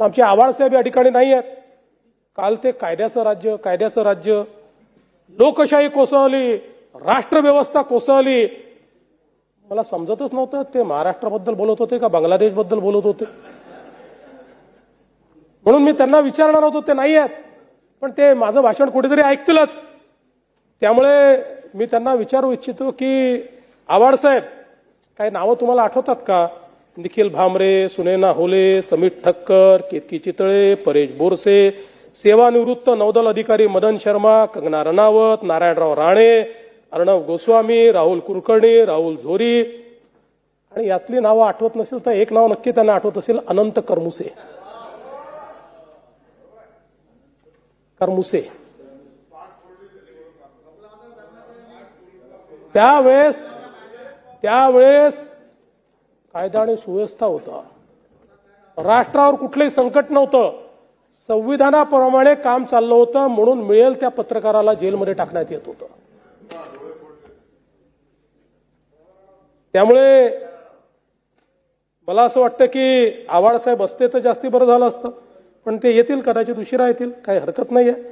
आमचे आवाळसाहेब या ठिकाणी नाही आहेत. काल ते कायद्याचं राज्य कायद्याचं राज्य. लोकशाही कोसळली राष्ट्रव्यवस्था कोसळली. मला समजतच नव्हतं ते महाराष्ट्राबद्दल बोलत होते का बांगलादेशबद्दल बोलत होते. म्हणून मी त्यांना विचारणार होतो ते नाही आहेत. पण ते माझं भाषण कुठेतरी ऐकतीलच. त्यामुळे मी त्यांना विचारू इच्छितो की आवाडसाहेब काही नावं तुम्हाला आठवतात का? निखिल भामरे सुनैना होले समीर ठक्कर केतकी चितळे परेश बोरसे सेवानिवृत्त नौदल अधिकारी मदन शर्मा कंगना रणावत नारायणराव राणे अर्णव गोस्वामी राहुल कुलकर्णी राहुल झोरी. आणि यातली नावं आठवत नसेल तर एक नाव नक्की त्यांना आठवत असेल अनंत करमुसे. करमुसे. त्यावेळेस त्यावेळेस कायदा आणि सुव्यवस्था होता. राष्ट्रावर कुठलंही संकट नव्हतं. संविधानाप्रमाणे काम चाललं होतं म्हणून मिळेल त्या पत्रकाराला जेलमध्ये टाकण्यात येत होतं. त्यामुळे मला असं वाटतं की आवाडसाहेब असते तर जास्ती बरं झालं असतं. पण ते येतील कदाचित उशिरा येतील काही हरकत नाही आहे